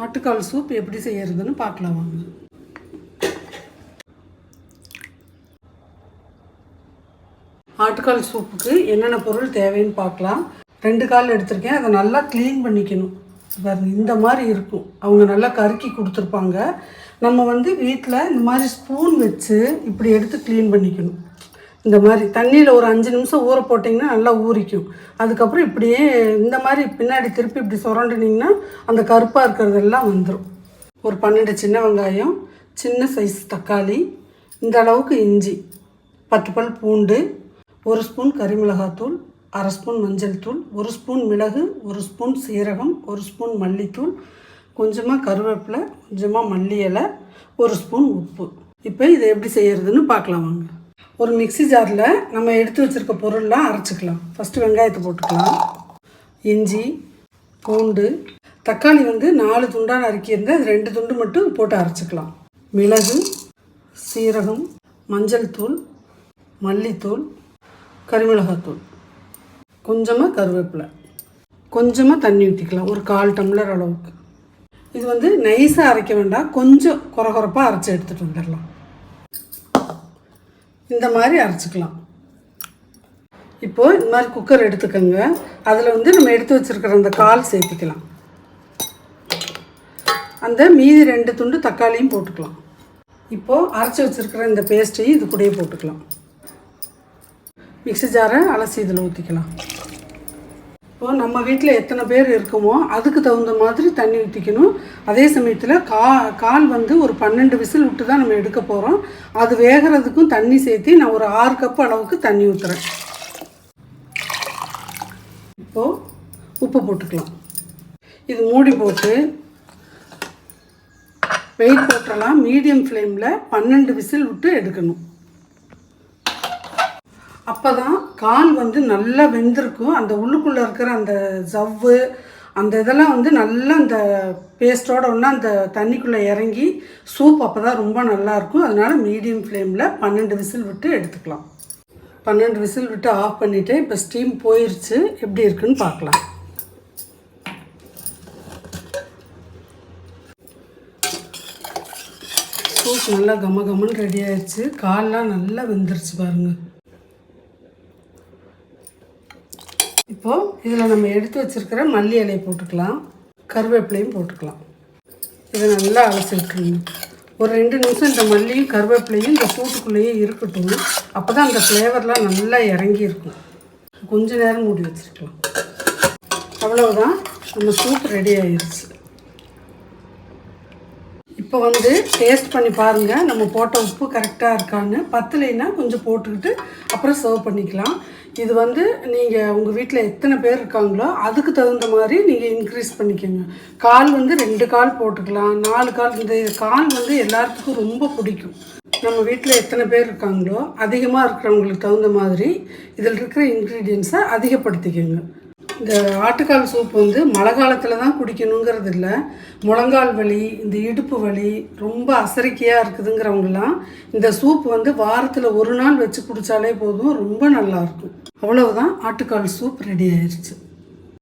ஆட்டுக்கால் சூப் எப்படி செய்யறதுன்னு பார்க்கலாம் வாங்க. ஆட்டுக்கால் சூப்புக்கு என்னென்ன பொருள் தேவைன்னு பார்க்கலாம். ரெண்டு கால் எடுத்திருக்கேன். அதை நல்லா க்ளீன் பண்ணிக்கணும். பாருங்க இந்த மாதிரி இருக்கும். அவங்க நல்லா கருக்கி கொடுத்துருப்பாங்க. நம்ம வந்து வீட்டில் இந்த மாதிரி ஸ்பூன் வச்சு இப்படி எடுத்து க்ளீன் பண்ணிக்கணும். இந்த மாதிரி தண்ணியில் ஒரு அஞ்சு நிமிஷம் ஊற போட்டிங்கன்னா நல்லா ஊறிக்கும். அதுக்கப்புறம் இப்படியே இந்த மாதிரி பின்னாடி திருப்பி இப்படி சுரண்டுனீங்கன்னா அந்த கருப்பாக இருக்கிறதெல்லாம் வந்துடும் ஒரு பன்னெண்டு சின்ன வெங்காயம் சின்ன சைஸ் தக்காளி இந்த அளவுக்கு இஞ்சி பத்து பல் பூண்டு ஒரு ஸ்பூன் கறிமிளகாத்தூள் அரை ஸ்பூன் மஞ்சள் தூள் ஒரு ஸ்பூன் மிளகு ஒரு ஸ்பூன் சீரகம் ஒரு ஸ்பூன் மல்லித்தூள் கொஞ்சமாக கருவேப்பிலை கொஞ்சமாக மல்லி இலை ஒரு ஸ்பூன் உப்பு. இப்போ இதை எப்படி செய்கிறதுன்னு பார்க்கலாம் வாங்க. ஒரு மிக்ஸி ஜாரில் நம்ம எடுத்து வச்சுருக்க பொருள்லாம் அரைச்சிக்கலாம். ஃபஸ்ட்டு வெங்காயத்தை போட்டுக்கலாம். இஞ்சி பூண்டு தக்காளி வந்து நாலு துண்டாக நறுக்கியிருந்தேன் அது ரெண்டு துண்டு மட்டும் போட்டு அரைச்சிக்கலாம். மிளகு சீரகம் மஞ்சள் தூள் மல்லித்தூள் கறிமிளகாத்தூள் கொஞ்சமாக கருவேப்பிலை. கொஞ்சமாக தண்ணி ஊற்றிக்கலாம் ஒரு கால் டம்ளர் அளவுக்கு. இது வந்து நைஸாக அரைக்க வேண்டாம். கொஞ்சம் குறகுறப்பாக அரைச்சி எடுத்துகிட்டு வந்துடலாம். இந்த மாதிரி அரைச்சிக்கலாம். இப்போது இந்த மாதிரி குக்கர் எடுத்துக்கோங்க. அதில் வந்து நம்ம எடுத்து வச்சுருக்கிற அந்த கால் சேர்த்துக்கலாம். அந்த மீதி ரெண்டு துண்டு தக்காளியும் போட்டுக்கலாம். இப்போது அரைச்சி வச்சுருக்கிற இந்த பேஸ்ட்டையும் இது கூடயே போட்டுக்கலாம். மிக்ஸி ஜாரை அலசி இதில் ஊற்றிக்கலாம் இப்போது நம்ம வீட்டில் எத்தனை பேர் இருக்கோமோ அதுக்கு தகுந்த மாதிரி தண்ணி ஊற்றிக்கணும் அதே சமயத்தில் கா கால் வந்து ஒரு பன்னெண்டு விசில் விட்டு தான் நம்ம எடுக்க போகிறோம் அது வேகிறதுக்கும் தண்ணி சேர்த்து நான் ஒரு ஆறு கப் அளவுக்கு தண்ணி ஊற்றுறேன் இப்போது உப்பு போட்டுக்கலாம். இது மூடி போட்டு வெயிட் போட்டலாம். மீடியம் ஃப்ளேமில் பன்னெண்டு விசில் விட்டு எடுக்கணும். அப்போ தான் கால் வந்து நல்லா வெந்திருக்கும். அந்த உள்ளுக்குள்ளே இருக்கிற அந்த ஜவ்வு அந்த இதெல்லாம் வந்து நல்லா அந்த பேஸ்ட்டோட ஒன்றா அந்த தண்ணிக்குள்ளே இறங்கி சூப் அப்போ தான் ரொம்ப நல்லாயிருக்கும் அதனால் மீடியம் ஃப்ளேமில் பன்னெண்டு விசில் விட்டு எடுத்துக்கலாம். பன்னெண்டு விசில் விட்டு ஆஃப் பண்ணிவிட்டு இப்போ ஸ்டீம் போயிடுச்சு எப்படி இருக்குன்னு பார்க்கலாம். சூப் நல்லா கம கமன்னு ரெடி ஆயிடுச்சு கால்லாம் நல்லா வெந்துருச்சு பாருங்கள் இப்போது இதில் நம்ம எடுத்து வச்சுருக்கிற மல்லி இலையை போட்டுக்கலாம். கருவேப்பிலையும் போட்டுக்கலாம். இதை நல்லா அலசி ஒரு ரெண்டு நிமிஷம் இந்த மல்லியும் கருவேப்பிலையும் இந்த சூட்டுக்குள்ளேயே இருக்கட்டும். அப்போ தான் அந்த ஃப்ளேவர்லாம் நல்லா இறங்கி இருக்கும் கொஞ்ச நேரம் மூடி வச்சுருக்கலாம். அவ்வளவுதான். நம்ம சூப் ரெடி ஆயிடுச்சு இப்போ வந்து டேஸ்ட் பண்ணி பாருங்கள் நம்ம போட்ட உப்பு கரெக்டாக இருக்கான்னு. பத்தலைன்னா கொஞ்சம் போட்டுக்கிட்டு அப்புறம் சர்வ் பண்ணிக்கலாம். இது வந்து நீங்கள் உங்கள் வீட்டில் எத்தனை பேர் இருக்காங்களோ அதுக்கு தகுந்த மாதிரி நீங்கள் இன்க்ரீஸ் பண்ணிக்கோங்க. கால் வந்து ரெண்டு கால் போட்டுக்கலாம். நாலு கால் இந்த கால் வந்து எல்லாத்துக்கும் ரொம்ப பிடிக்கும். நம்ம வீட்டில் எத்தனை பேர் இருக்காங்களோ அதிகமாக இருக்கிறவங்களுக்கு தகுந்த மாதிரி இதில் இருக்கிற இன்க்ரீடியன்ஸை அதிகப்படுத்திக்கோங்க. இந்த ஆட்டுக்கால் சூப் வந்து மழை காலத்தில் தான் குடிக்கணுங்கிறது இல்லை. முழங்கால் வலி இந்த இடுப்பு வலி ரொம்ப அசரிக்கையாக இருக்குதுங்கிறவங்கலாம் இந்த சூப் வந்து வாரத்தில் ஒரு நாள் வச்சு குடித்தாலே போதும் ரொம்ப நல்லாயிருக்கும் அவ்வளவுதான் ஆட்டுக்கால் சூப் ரெடி ஆயிடுச்சு